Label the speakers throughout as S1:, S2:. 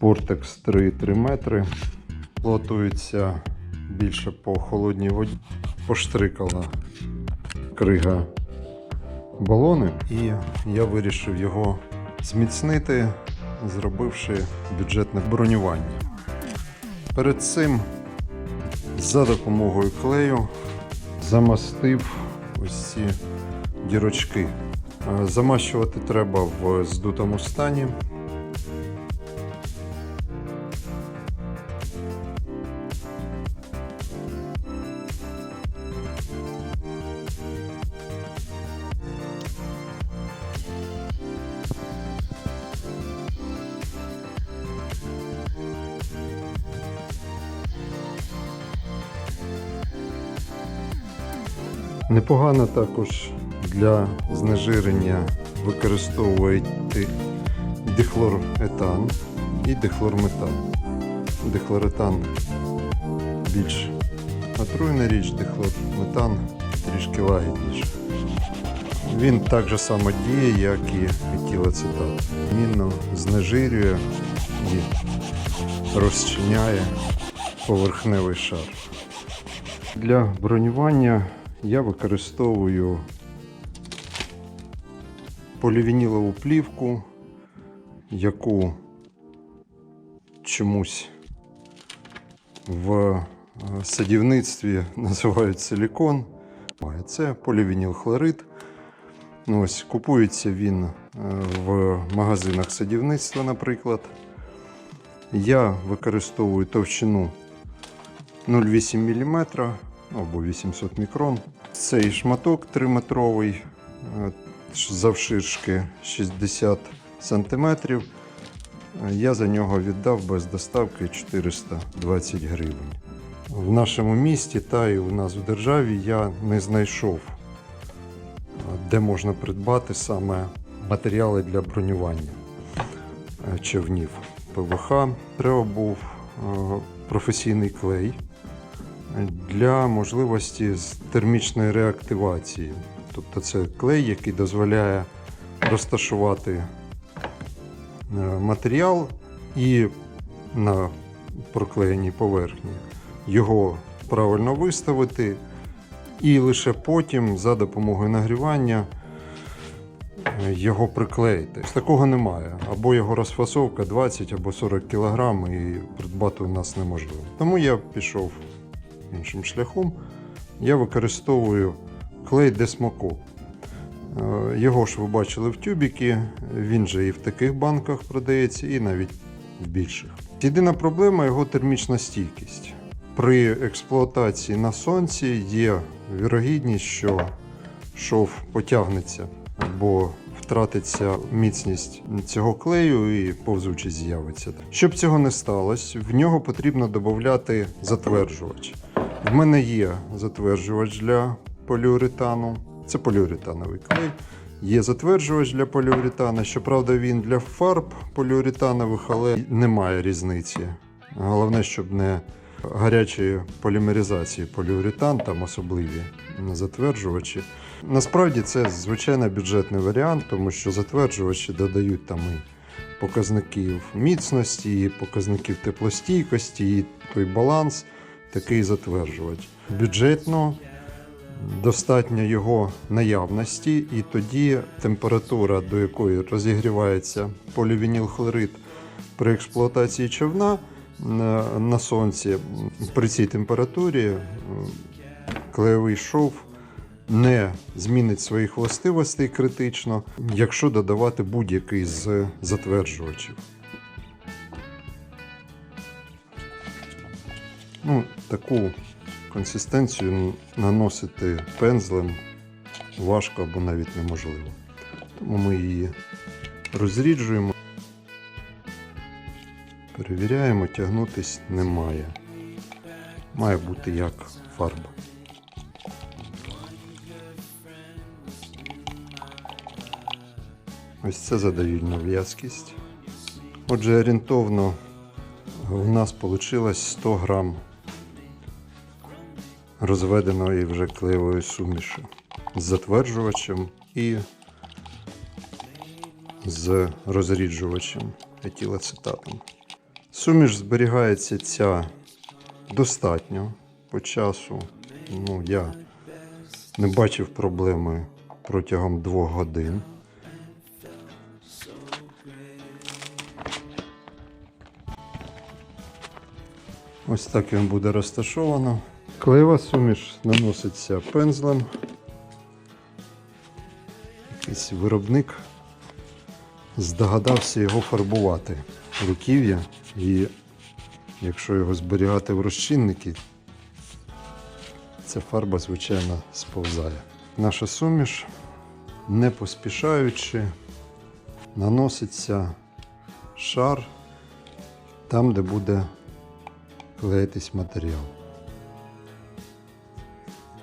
S1: Спортекс 3,3 метри. Плотується більше по холодній воді. Поштрикала крига балони, і я вирішив його зміцнити, зробивши бюджетне бронювання. Перед цим за допомогою клею замастив ось дірочки. Е, Замащувати треба в здутому стані. Непогано також для знежирення використовують дихлоретан і дихлорметан. Дихлоретан більш отруйна річ, дихлорметан трішки лагідніше. Він так же само діє, як і етилацетат. Мінно знежирює і розчиняє поверхневий шар. Для бронювання я використовую полівінілову плівку, яку чомусь в е, садівництві називають силікон. Це полівінілхлорид. Ну, Ось, купується він е, в магазинах садівництва, наприклад. Я використовую товщину 0,8 мм або 800 мікрон. Цей шматок 3-метровий, е, завширшки 60 см. Я за нього віддав без доставки 420 гривень. В нашому місті та і у нас в державі я не знайшов, де можна придбати саме матеріали для бронювання е, човнів ПВХ. Треба був е, професійний клей для можливості термічної реактивації. Тобто це клей, який дозволяє розташувати е, матеріал і на проклеєній поверхні його правильно виставити, і лише потім за допомогою нагрівання е, його приклеїти. Такого немає. Або його розфасовка 20 або 40 кг і придбати у нас неможливо. Тому я пішов іншим шляхом. Я використовую клей Десмоко. Е, Його ж ви бачили в тюбіки, він же і в таких банках продається, і навіть в більших. Єдина проблема його термічна стійкість. При експлуатації на сонці є вірогідність, що шов потягнеться або втратиться міцність цього клею і повзучість з'явиться. Щоб цього не сталося, в нього потрібно додати затверджувач. В мене є затверджувач для поліуретану. Це поліуретановий клей. Є затверджувач для поліуретана. Щоправда, він для фарб поліуретанових, але немає різниці. Головне, щоб не гарячої полімеризації поліуретан, там особливі затверджувачі. Насправді це звичайно бюджетний варіант, тому що затверджувачі додають там і показників міцності, і показників теплостійкості, і той баланс такий затверджувач. Бюджетно достатньо його наявності, і тоді температура, до якої розігрівається полівінілхлорид при експлуатації човна на, на сонці, при цій температурі е, клеєвий шов не змінить своїх властивостей критично, якщо додавати будь-який з затверджувачів. Ну, таку консистенцію наносити пензлем важко або навіть неможливо. Тому ми її розріджуємо, перевіряємо, тягнутись немає. Має бути як фарба. Ось це задають на в'язкість. Отже, орієнтовно у нас вийшло 100 грам розведеної вже клеєвої суміші з затверджувачем і з розріджувачем етилацетатом. Суміш зберігається ця достатньо по часу. Ну, я не бачив проблеми протягом двох годин. Ось так він буде розташовано. Клеєва суміш наноситься пензлем. Якийсь виробник здогадався його фарбувати руків'я, і якщо його зберігати в розчинники, ця фарба, звичайно, сповзає. Наша суміш, не поспішаючи, наноситься шар там, де буде клеїтись матеріал.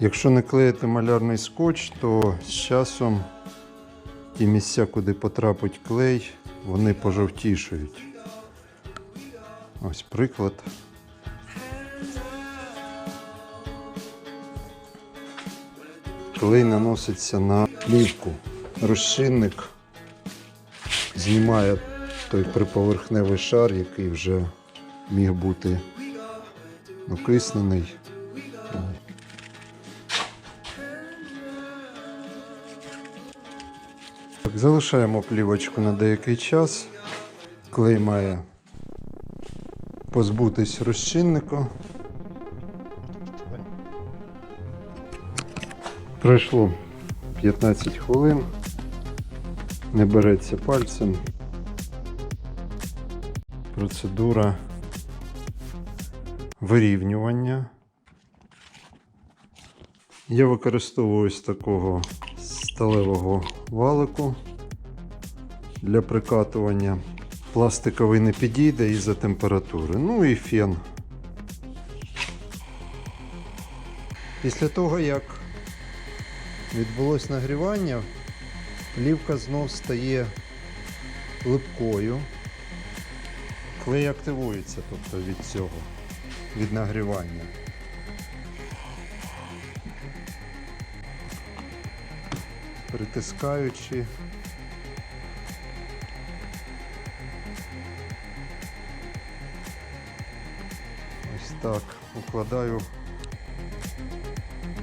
S1: Якщо не клеїти малярний скотч, то з часом ті місця, куди потрапить клей, вони пожовтішають. Ось приклад. Клей наноситься на плівку. Розчинник знімає той приповерхневий шар, який вже міг бути окиснений. Залишаємо плівочку на деякий час. Клей має позбутись розчинника. Пройшло 15 хвилин. Не береться пальцем. Процедура вирівнювання. Я використовую ось такого сталевого валику для прикатування. Пластиковий не підійде із-за температури. Ну і фен. Після того, як відбулось нагрівання, плівка знов стає липкою. Клей активується тобто від цього, від нагрівання. Притискаючи. Так укладаю.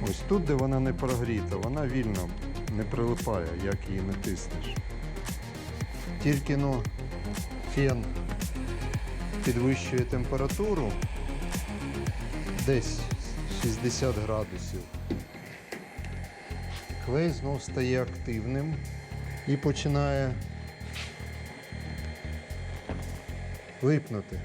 S1: Ось тут, де вона не прогріта, вона вільно не прилипає, як її не тиснеш. Тільки ну, фен підвищує температуру десь 60 градусів. Клей знов стає активним і починає липнути.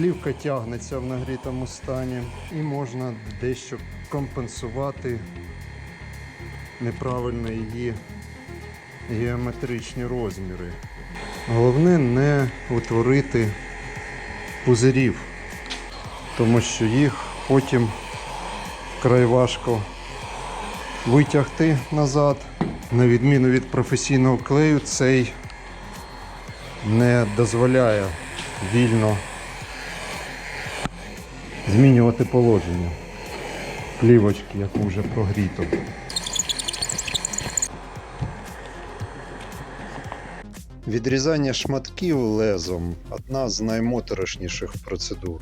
S1: Плівка тягнеться в нагрітому стані і можна дещо компенсувати неправильно її геометричні розміри. Головне не утворити пузирів, тому що їх потім вкрай важко витягти назад. На відміну від професійного клею, цей не дозволяє вільно змінювати положення плівочки, яку вже прогріто. Відрізання шматків лезом одна з наймоторошніших процедур.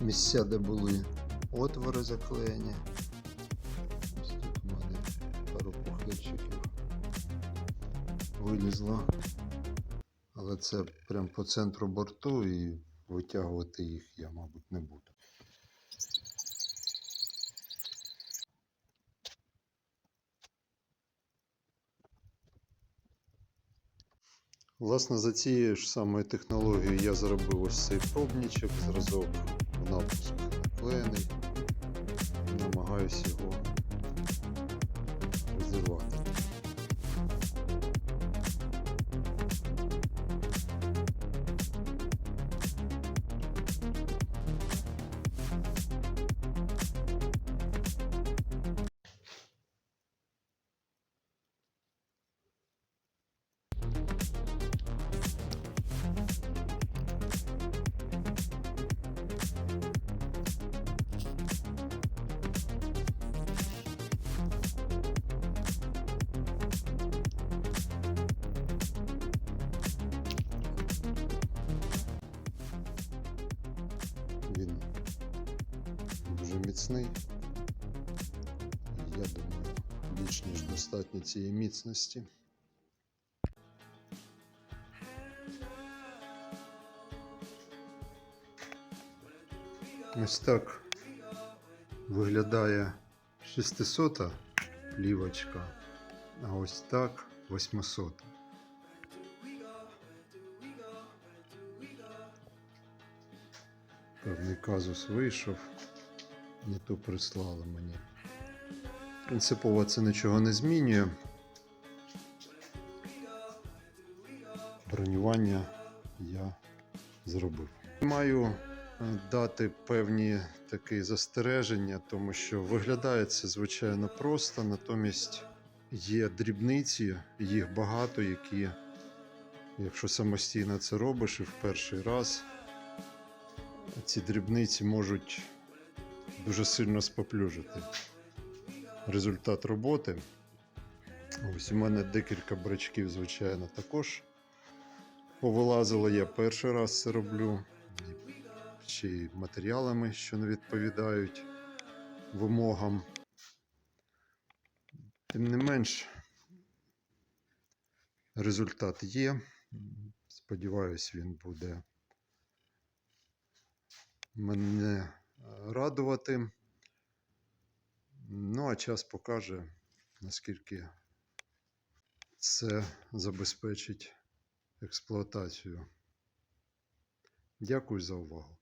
S1: Місця, де були отвори заклеєні. Вилізло. Але це прям по центру борту і витягувати їх я, мабуть, не буду. Власне, за цією ж самою технологією я зробив ось цей пробничок, зразок в напуск наклеєний намагаюся його розірвати. Він дуже міцний. Я думаю, більш ніж достатньо цієї міцності. Ось так виглядає 600 плівочка, а ось так 800. Казус вийшов, не то прислали мені. Принципово це нічого не змінює. Бронювання я зробив. Маю е, дати певні такі застереження, тому що виглядає це звичайно просто, натомість є дрібниці, їх багато, які, якщо самостійно це робиш і в перший раз, ці дрібниці можуть дуже сильно споплюжити результат роботи. Ось у мене декілька брачків, звичайно, також повилазило. Я перший раз це роблю. Ще й матеріалами, що не відповідають вимогам. Тим не менш, результат є. Сподіваюсь, він буде мене е, радувати. Ну, а час покаже, наскільки це забезпечить експлуатацію. Дякую за увагу.